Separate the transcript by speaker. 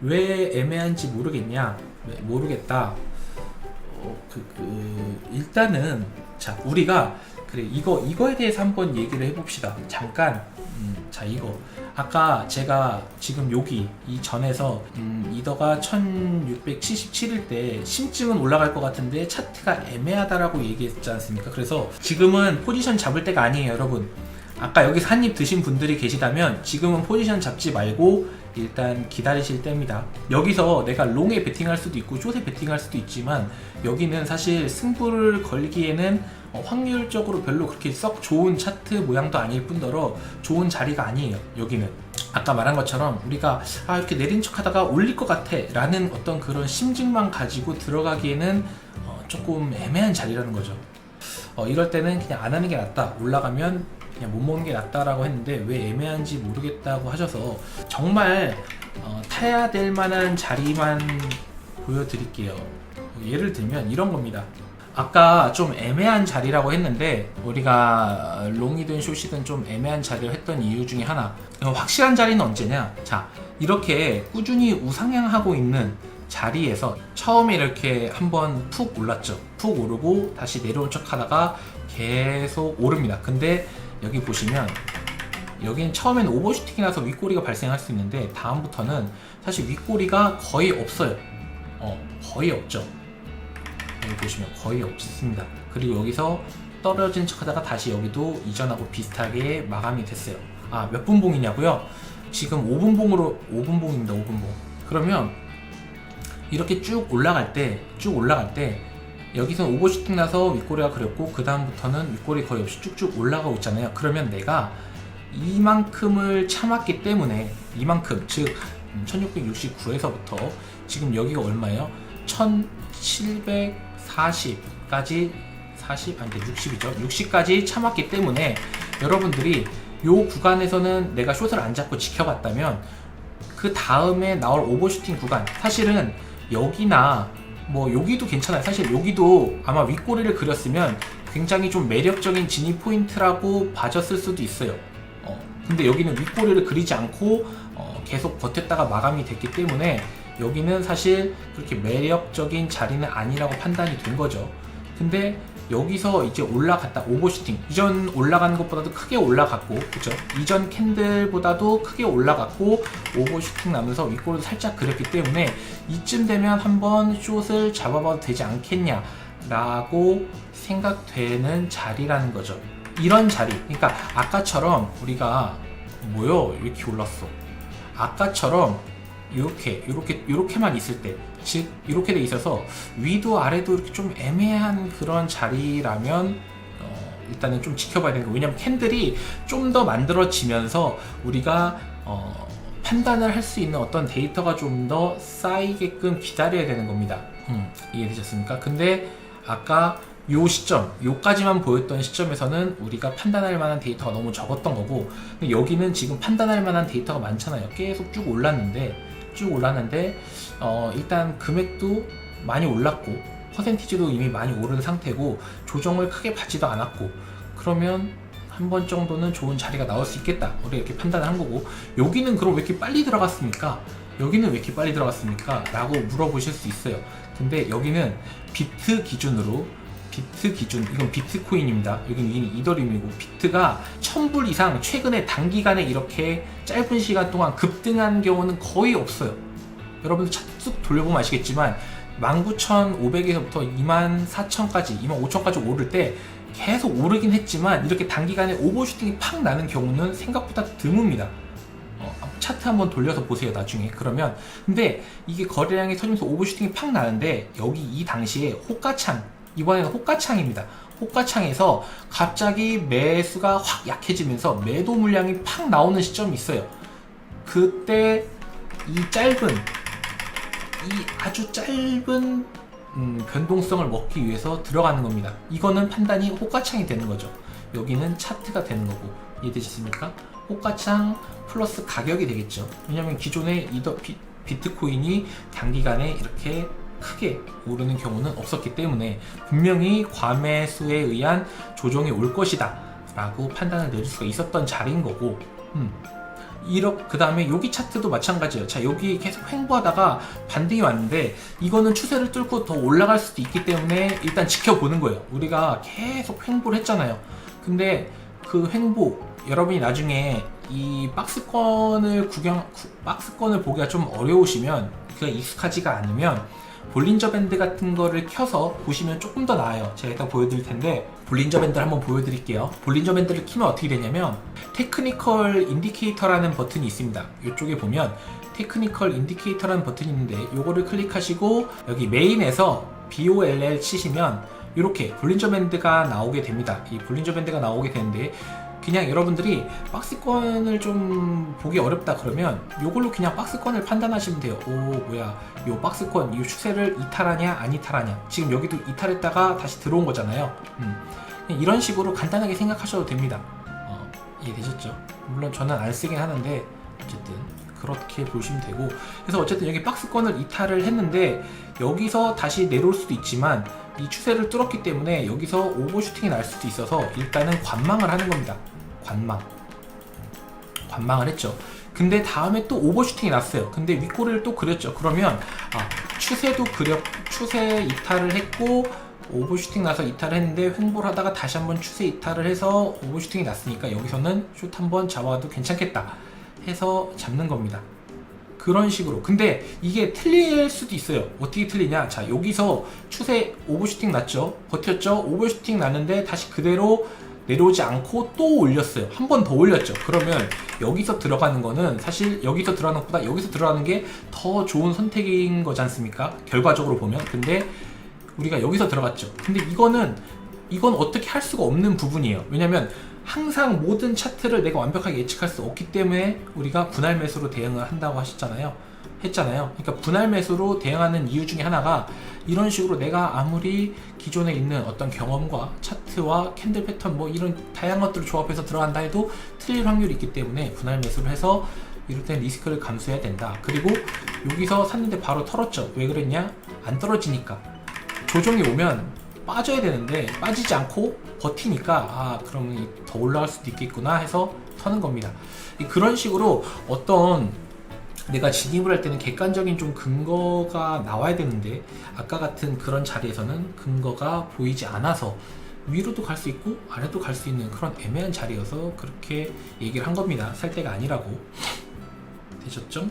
Speaker 1: 왜 애매한지 모르겠냐? 왜 모르겠다. 어, 그, 그 일단은 자 우리가 그래 이거 이거에 대해서 한번 얘기를 해봅시다. 잠깐. 음, 자 이거 아까 제가 지금 여기 이 전에서 음, 이더가 1677일 때 심증은 올라갈 것 같은데 차트가 애매하다라고 얘기했지 않습니까? 그래서 지금은 포지션 잡을 때가 아니에요, 여러분. 아까 여기서 한입 드신 분들이 계시다면 지금은 포지션 잡지 말고 일단 기다리실 때입니다. 여기서 내가 롱에 베팅할 수도 있고 숏에 베팅할 수도 있지만 여기는 사실 승부를 걸기에는 어, 확률적으로 별로 그렇게 썩 좋은 차트 모양도 아닐 뿐더러 좋은 자리가 아니에요. 여기는 아까 말한 것처럼 우리가 아 이렇게 내린 척 하다가 올릴 것 같아 라는 어떤 그런 심증만 가지고 들어가기에는 어, 조금 애매한 자리라는 거죠. 어, 이럴 때는 그냥 안 하는 게 낫다. 올라가면 그냥 못 먹는 게 낫다라고 했는데 왜 애매한지 모르겠다고 하셔서 정말 어, 타야 될 만한 자리만 보여드릴게요. 어, 예를 들면 이런 겁니다. 아까 좀 애매한 자리라고 했는데 우리가 롱이든 숏이든 좀 애매한 자리를 했던 이유 중에 하나 어, 확실한 자리는 언제냐 자 이렇게 꾸준히 우상향하고 있는 자리에서 처음에 이렇게 한번 푹 올랐죠 푹 오르고 다시 내려온 척 하다가 계속 오릅니다 근데 여기 보시면 여기는 처음에는 오버슈팅이 나서 윗꼬리가 발생할 수 있는데 다음부터는 사실 윗꼬리가 거의 없어요 어 거의 없죠 여기 보시면 거의 없습니다. 그리고 여기서 떨어진 척 하다가 다시 여기도 이전하고 비슷하게 마감이 됐어요. 아, 몇 분 봉이냐고요? 지금 5분 봉으로 5분 봉입니다. 5분 봉. 그러면 이렇게 쭉 올라갈 때, 쭉 올라갈 때 여기서 오버슈팅 나서 윗꼬리가 그렸고 그 다음부터는 윗꼬리 거의 없이 쭉쭉 올라가고 있잖아요. 그러면 내가 이만큼을 참았기 때문에 이만큼 즉 1669에서부터 지금 여기가 얼마예요? 1740까지 40 아니 60이죠. 60까지 참았기 때문에 여러분들이 요 구간에서는 내가 숏을 안 잡고 지켜봤다면 그 다음에 나올 오버슈팅 구간 사실은 여기나 뭐 여기도 괜찮아요. 사실 여기도 아마 윗꼬리를 그렸으면 굉장히 좀 매력적인 진입 포인트라고 봐줬을 수도 있어요. 어, 근데 여기는 윗꼬리를 그리지 않고 어, 계속 버텼다가 마감이 됐기 때문에 여기는 사실 그렇게 매력적인 자리는 아니라고 판단이 된 거죠. 근데 여기서 이제 올라갔다 오버슈팅. 이전 올라가는 것보다도 크게 올라갔고 그죠 이전 캔들보다도 크게 올라갔고 오버슈팅 나면서 윗골을 살짝 그렸기 때문에 이쯤 되면 한번 숏을 잡아봐도 되지 않겠냐 라고 생각되는 자리라는 거죠. 이런 자리. 그러니까 아까처럼 우리가 뭐요? 이렇게 올랐어. 아까처럼 이렇게 이렇게 이렇게만 있을 때, 즉 이렇게 돼 있어서 위도 아래도 이렇게 좀 애매한 그런 자리라면 어, 일단은 좀 지켜봐야 되는 거. 왜냐면 캔들이 좀 더 만들어지면서 우리가 어, 판단을 할 수 있는 어떤 데이터가 좀 더 쌓이게끔 기다려야 되는 겁니다. 음, 이해되셨습니까? 근데 아까 요 시점, 요까지만 보였던 시점에서는 우리가 판단할 만한 데이터가 너무 적었던 거고 여기는 지금 판단할 만한 데이터가 많잖아요. 계속 쭉 올랐는데 쭉 올랐는데 어, 일단 금액도 많이 올랐고 퍼센티지도 이미 많이 오른 상태고 조정을 크게 받지도 않았고 그러면 한 번 정도는 좋은 자리가 나올 수 있겠다. 우리 이렇게 판단을 한 거고 여기는 그럼 왜 이렇게 빨리 들어갔습니까? 여기는 왜 이렇게 빨리 들어갔습니까? 라고 물어보실 수 있어요. 근데 여기는 비트 기준으로 비트 기준 이건 비트코인입니다. 여기는 이더리움이고 비트가 1000불 이상 최근에 단기간에 이렇게 짧은 시간 동안 급등한 경우는 거의 없어요. 여러분들 쭉 돌려보면 아시겠지만 19,500에서부터 24,000까지 25,000까지 오를 때 계속 오르긴 했지만 이렇게 단기간에 오버슈팅이 팍 나는 경우는 생각보다 드뭅니다. 어, 차트 한번 돌려서 보세요 나중에 그러면 근데 이게 거래량이 터지면서 오버슈팅이 팍 나는데 여기 이 당시에 호가창 이번에는 호가창입니다 호가창에서 갑자기 매수가 확 약해지면서 매도 물량이 팍 나오는 시점이 있어요 그때 이 짧은 이 아주 짧은 음, 변동성을 먹기 위해서 들어가는 겁니다 이거는 판단이 호가창이 되는 거죠 여기는 차트가 되는 거고 이해되셨습니까? 호가창 플러스 가격이 되겠죠. 왜냐하면 기존의 이더 비, 비트코인이 단기간에 이렇게 크게 오르는 경우는 없었기 때문에 분명히 과매수에 의한 조정이 올 것이다 라고 판단을 내릴 수가 있었던 자리인 거고 음. 그 다음에 여기 차트도 마찬가지예요. 자 여기 계속 횡보하다가 반등이 왔는데 이거는 추세를 뚫고 더 올라갈 수도 있기 때문에 일단 지켜보는 거예요. 우리가 계속 횡보를 했잖아요. 근데 그 횡보 여러분이 나중에 이 박스권을 구경 구- 박스권을 보기가 좀 어려우시면 그가 익숙하지가 않으면 볼린저 밴드 같은 거를 켜서 보시면 조금 더 나아요. 제가 이따 보여드릴 텐데 볼린저 밴드를 한번 보여드릴게요. 볼린저 밴드를 키면 어떻게 되냐면 테크니컬 인디케이터라는 버튼이 있습니다. 이쪽에 보면 테크니컬 인디케이터라는 버튼이 있는데 요거를 클릭하시고 여기 메인에서 BOLL 치시면 이렇게 볼린저 밴드가 나오게 됩니다. 이 볼린저 밴드가 나오게 되는데 그냥 여러분들이 박스권을 좀 보기 어렵다 그러면 요걸로 그냥 박스권을 판단하시면 돼요. 오 뭐야 요 박스권 이 추세를 이탈하냐 안 이탈하냐 지금 여기도 이탈했다가 다시 들어온 거잖아요. 음. 이런 식으로 간단하게 생각하셔도 됩니다. 어, 이해되셨죠? 물론 저는 안 쓰긴 하는데 어쨌든 그렇게 보시면 되고 그래서 어쨌든 여기 박스권을 이탈을 했는데 여기서 다시 내려올 수도 있지만 이 추세를 뚫었기 때문에 여기서 오버슈팅이 날 수도 있어서 일단은 관망을 하는 겁니다. 관망. 관망을 했죠. 근데 다음에 또 오버슈팅이 났어요. 근데 윗꼬리를 또 그렸죠. 그러면 아 추세도 그려 추세 이탈을 했고 오버슈팅 나서 이탈을 했는데 횡보를 하다가 다시 한번 추세 이탈을 해서 오버슈팅이 났으니까 여기서는 슛 한번 잡아도 괜찮겠다 해서 잡는 겁니다. 그런 식으로. 근데 이게 틀릴 수도 있어요. 어떻게 틀리냐? 자, 여기서 추세 오버슈팅 났죠? 버텼죠? 오버슈팅 났는데 다시 그대로 내려오지 않고 또 올렸어요. 한 번 더 올렸죠. 그러면 여기서 들어가는 거는 사실 여기서 들어가는 것보다 여기서 들어가는 게 더 좋은 선택인 거지 않습니까? 결과적으로 보면. 근데 우리가 여기서 들어갔죠. 근데 이거는 이건 어떻게 할 수가 없는 부분이에요. 왜냐면 항상 모든 차트를 내가 완벽하게 예측할 수 없기 때문에 우리가 분할 매수로 대응을 한다고 하셨잖아요. 했잖아요. 그러니까 분할 매수로 대응하는 이유 중에 하나가 이런 식으로 내가 아무리 기존에 있는 어떤 경험과 차트와 캔들 패턴 뭐 이런 다양한 것들을 조합해서 들어간다 해도 틀릴 확률이 있기 때문에 분할 매수를 해서 이럴 땐 리스크를 감수해야 된다. 그리고 여기서 샀는데 바로 털었죠. 왜 그랬냐? 안 떨어지니까. 조정이 오면 빠져야 되는데 빠지지 않고 버티니까 아 그러면 더 올라갈 수도 있겠구나 해서 터는 겁니다. 이- 그런 식으로 어떤 내가 진입을 할 때는 객관적인 좀 근거가 나와야 되는데 아까 같은 그런 자리에서는 근거가 보이지 않아서 위로도 갈 수 있고 아래도 갈 수 있는 그런 애매한 자리여서 그렇게 얘기를 한 겁니다. 살 때가 아니라고 되셨죠?